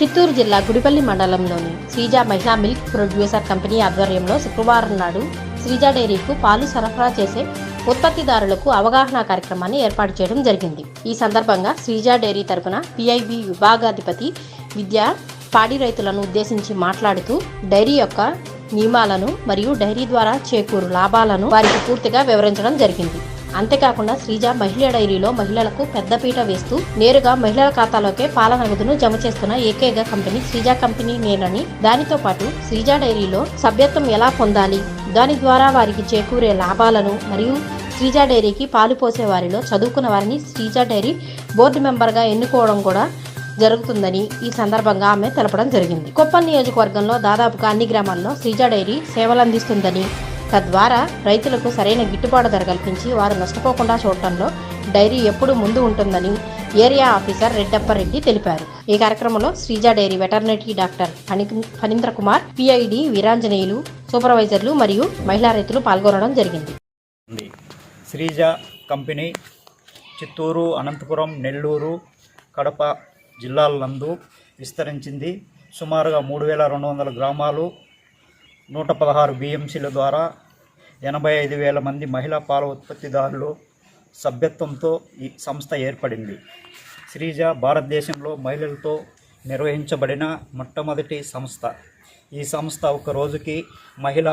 చిత్తూరు జిల్లా గుడిపల్లి మండలంలోని శ్రీజ మహిళా మిల్క్ ప్రొడ్యూసర్ కంపెనీ ఆధ్వర్యంలో శుక్రవారం నాడు శ్రీజ డైరీకు పాలు సరఫరా చేసే ఉత్పత్తిదారులకు అవగాహన కార్యక్రమాన్ని ఏర్పాటు చేయడం జరిగింది. ఈ సందర్భంగా శ్రీజ డైరీ తరపున పిఐబి విభాగాధిపతి విద్య పాడి రైతులను ఉద్దేశించి మాట్లాడుతూ డైరీ యొక్క నియమాలను మరియు డైరీ ద్వారా చేకూరు లాభాలను వారికి పూర్తిగా వివరించడం జరిగింది. అంతేకాకుండా శ్రీజ మహిళా డైరీలో మహిళలకు పెద్దపీట వేస్తూ నేరుగా మహిళల ఖాతాలోకే పాల నగదును జమ చేస్తున్న ఏకైక కంపెనీ శ్రీజ కంపెనీ నేనని దానితో పాటు శ్రీజ డైరీలో సభ్యత్వం ఎలా పొందాలి దాని ద్వారా వారికి చేకూరే లాభాలను మరియు శ్రీజ డైరీకి పాలు పోసే వారిలో చదువుకున్న వారిని శ్రీజ డైరీ బోర్డు మెంబర్గా ఎన్నుకోవడం కూడా జరుగుతుందని ఈ సందర్భంగా ఆమె తెలపడం జరిగింది. కొప్పల్ నియోజకవర్గంలో దాదాపుగా అన్ని గ్రామాల్లో శ్రీజ డైరీ సేవలందిస్తుందని తద్వారా రైతులకు సరైన గిట్టుబాటు ధర కల్పించి వారు నష్టపోకుండా చూడటంలో డైరీ ఎప్పుడు ముందు ఉంటుందని ఏరియా ఆఫీసర్ రెడ్డప్పారెడ్డి తెలిపారు. ఈ కార్యక్రమంలో Sreeja dairy veterinary doctor Phanindra Kumar PID Veeranjaneyulu సూపర్వైజర్లు మరియు మహిళా రైతులు పాల్గొనడం జరిగింది. శ్రీజ కంపెనీ చిత్తూరు అనంతపురం నెల్లూరు కడప జిల్లాల నందు విస్తరించింది. సుమారుగా మూడు వేల రెండు వందల గ్రామాలు నూట పదహారు బిఎంసీల ద్వారా ఎనభై ఐదు వేల మంది మహిళా పాల ఉత్పత్తిదారులు సభ్యత్వంతో ఈ సంస్థ ఏర్పడింది. శ్రీజ భారతదేశంలో మహిళలతో నిర్వహించబడిన మొట్టమొదటి సంస్థ. ఈ సంస్థ ఒక రోజుకి మహిళ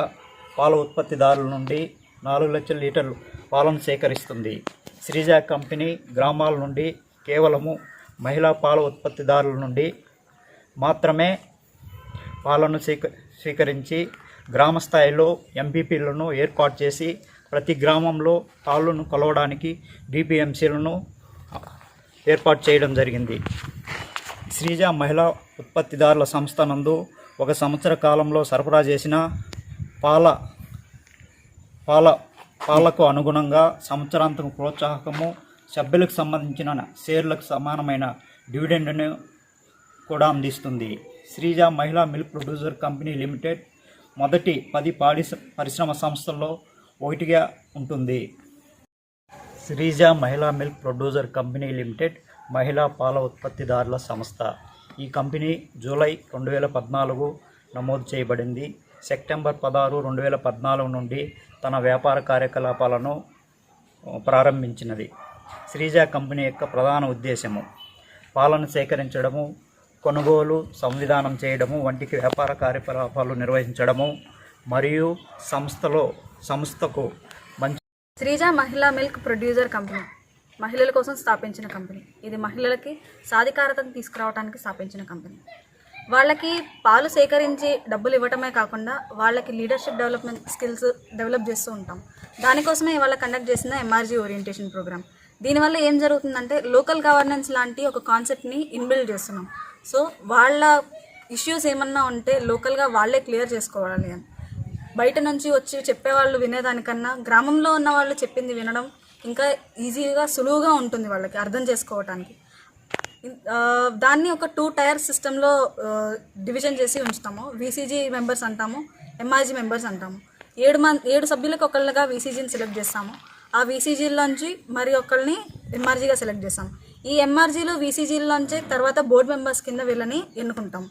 పాల ఉత్పత్తిదారుల నుండి నాలుగు లక్షల లీటర్లు పాలను సేకరిస్తుంది. శ్రీజ కంపెనీ గ్రామాల నుండి కేవలము మహిళా పాల ఉత్పత్తిదారుల నుండి మాత్రమే పాలను సేక స్వీకరించి గ్రామ స్థాయిలో ఎంపీపీలను ఏర్పాటు చేసి ప్రతి గ్రామంలో పాలను కొలవడానికి డిపిఎంసీలను ఏర్పాటు చేయడం జరిగింది. శ్రీజ మహిళా ఉత్పత్తిదారుల సంస్థ నందు ఒక సంవత్సర కాలంలో సరఫరా చేసిన పాల పాల పాలకు అనుగుణంగా సంవత్సరాంతకు ప్రోత్సాహకము సభ్యులకు సంబంధించిన షేర్లకు సమానమైన డివిడెండ్ను కూడా అందిస్తుంది శ్రీజ మహిళా మిల్క్ ప్రొడ్యూసర్ కంపెనీ లిమిటెడ్ మొదటి పది పాడి పరిశ్రమ సంస్థల్లో ఒకటిగా ఉంటుంది. శ్రీజ మహిళా మిల్క్ ప్రొడ్యూసర్ కంపెనీ లిమిటెడ్ మహిళా పాల ఉత్పత్తిదారుల సంస్థ. ఈ కంపెనీ జూలై రెండు వేల పద్నాలుగు నమోదు చేయబడింది. సెప్టెంబర్ పదహారు రెండు వేల పద్నాలుగు నుండి తన వ్యాపార కార్యకలాపాలను ప్రారంభించినది. శ్రీజ కంపెనీ యొక్క ప్రధాన ఉద్దేశము పాలను సేకరించడము కొనుగోలు సంవిధానం చేయడము వంటి వ్యాపార కార్యకలాపాలు నిర్వహించడము మరియు సంస్థలో సంస్థకు మంచి శ్రీజ మహిళా మిల్క్ ప్రొడ్యూసర్ కంపెనీ మహిళల కోసం స్థాపించిన కంపెనీ. ఇది మహిళలకి సాధికారతను తీసుకురావడానికి స్థాపించిన కంపెనీ. వాళ్ళకి పాలు సేకరించి డబ్బులు ఇవ్వటమే కాకుండా వాళ్ళకి లీడర్షిప్ డెవలప్మెంట్ స్కిల్స్ డెవలప్ చేస్తూ ఉంటాం. దానికోసమే ఇవాళ కండక్ట్ చేసిన ఎంఆర్జీ ఓరియంటేషన్ ప్రోగ్రామ్ దీనివల్ల ఏం జరుగుతుందంటే లోకల్ గవర్నెన్స్ లాంటి ఒక కాన్సెప్ట్ని ఇన్బిల్డ్ చేస్తున్నాం. సో వాళ్ళ ఇష్యూస్ ఏమన్నా ఉంటే లోకల్గా వాళ్ళే క్లియర్ చేసుకోవాలి అని. బయట నుంచి వచ్చి చెప్పేవాళ్ళు వినేదానికన్నా గ్రామంలో ఉన్న వాళ్ళు చెప్పింది వినడం ఇంకా ఈజీగా సులువుగా ఉంటుంది వాళ్ళకి అర్థం చేసుకోవటానికి. దాన్ని ఒక టూ టైర్ సిస్టంలో డివిజన్ చేసి ఉంచుతాము. వీసీజీ మెంబర్స్ అంటాము ఎంఆర్జీ మెంబర్స్ అంటాము. ఏడు మంది ఏడు సభ్యులకు ఒకళ్ళగా వీసీజీని సెలెక్ట్ చేస్తాము. ఆ వీసీజీలోంచి మరి ఒకళ్ళని ఎంఆర్జీగా సెలెక్ట్ చేస్తాం. ఈ ఎంఆర్జీలు వీసీజీలోంచి తర్వాత బోర్డు మెంబర్స్ కింద వీళ్ళని ఎన్నుకుంటాం.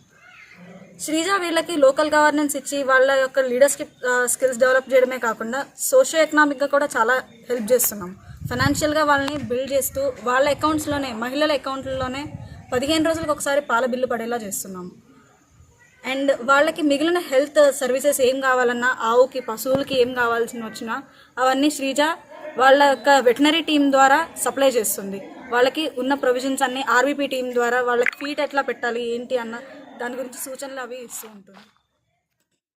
శ్రీజ వీళ్ళకి లోకల్ గవర్నెన్స్ ఇచ్చి వాళ్ళ యొక్క లీడర్షిప్ స్కిల్స్ డెవలప్ చేయడమే కాకుండా సోషియో ఎకనామిక్గా కూడా చాలా హెల్ప్ చేస్తున్నాం. ఫైనాన్షియల్గా వాళ్ళని బిల్డ్ చేస్తూ వాళ్ళ అకౌంట్స్లోనే మహిళల అకౌంట్లలోనే పదిహేను రోజులకు ఒకసారి పాల బిల్లు పడేలా చేస్తున్నాం. అండ్ వాళ్ళకి మిగిలిన హెల్త్ సర్వీసెస్ ఏం కావాలన్నా ఆవుకి పశువులకి ఏం కావాల్సిన వచ్చినా అవన్నీ శ్రీజ వాళ్ళ యొక్క వెటనరీ టీం ద్వారా సప్లై చేస్తుంది. వాళ్ళకి ఉన్న ప్రొవిజన్స్ అన్ని ఆర్బీపీ టీం ద్వారా వాళ్ళకి ఫీట్ ఎట్లా పెట్టాలి ఏంటి అన్న దాని గురించి సూచనలు అవి ఇస్తూ ఉంటుంది.